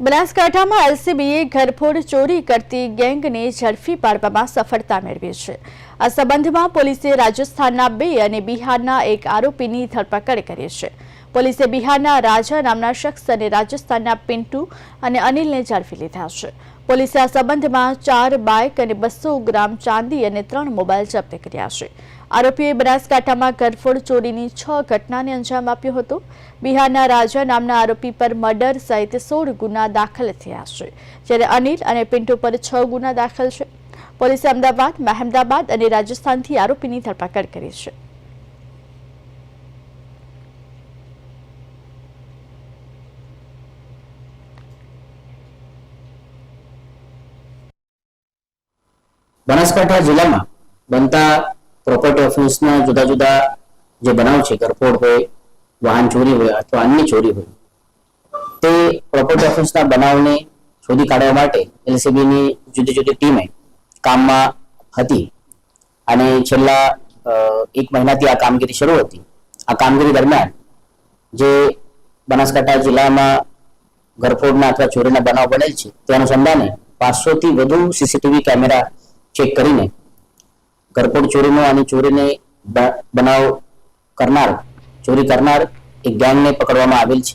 બનાસકાંઠામાં એલસીબીએ ઘરફોડ ચોરી કરતી ગેંગને ઝડપી પાડવામાં સફળતા મેળવી છે. આ સંબંધમાં પોલીસે રાજસ્થાનના બે અને બિહારના એક આરોપીની ધરપકડ કરી છે. પોલીસે બિહારના રાજા નામના શખ્સ અને રાજસ્થાનના પિન્ટુ અને અનિલને ઝડપી લીધા છે. પોલીસે આ સંબંધમાં ચાર બાઇક અને બસો ગ્રામ ચાંદી અને ત્રણ મોબાઈલ જપ્ત કર્યા છે. આરોપીએ બનાસકાંઠામાં ઘરફોડ ચોરીની છ ઘટનાને અંજામ આપ્યો હતો. બિહારના રાજા નામના આરોપી પર મર્ડર સહિત સોળ ગુના દાખલ થયા છે, જ્યારે અનિલ અને પિન્ટુ પર છ ગુના દાખલ છે. પોલીસે અમદાવાદ, મહેમદાબાદ અને રાજસ્થાનથી આરોપીની ધરપકડ કરી છે. બનાસકાંઠા જિલ્લામાં બનતા પ્રોપર્ટી ઓફિસના જુદા જુદા જે બનાવ છે, ઘરફોડ હોય, વાહન ચોરી હોય અથવા અન્ય ચોરી હોય, તે પ્રોપર્ટી ઓફિસના બનાવને શોધી કાઢવા માટે એલસીબીની જુદી જુદી ટીમે કામમાં હતી અને છેલ્લા એક મહિનાથી આ કામગીરી શરૂ હતી. આ કામગીરી દરમિયાન જે બનાસકાંઠા જિલ્લામાં ઘરફોડના અથવા ચોરીના બનાવ બનેલ છે, તે અનુસંધાને પાંચસો થી વધુ સીસીટીવી કેમેરા ચેક કરીને ઘરફોડ ચોરીનો અને ચોરીને બનાવ કરનાર, ચોરી કરનાર એક ગેંગને પકડવામાં આવેલ છે.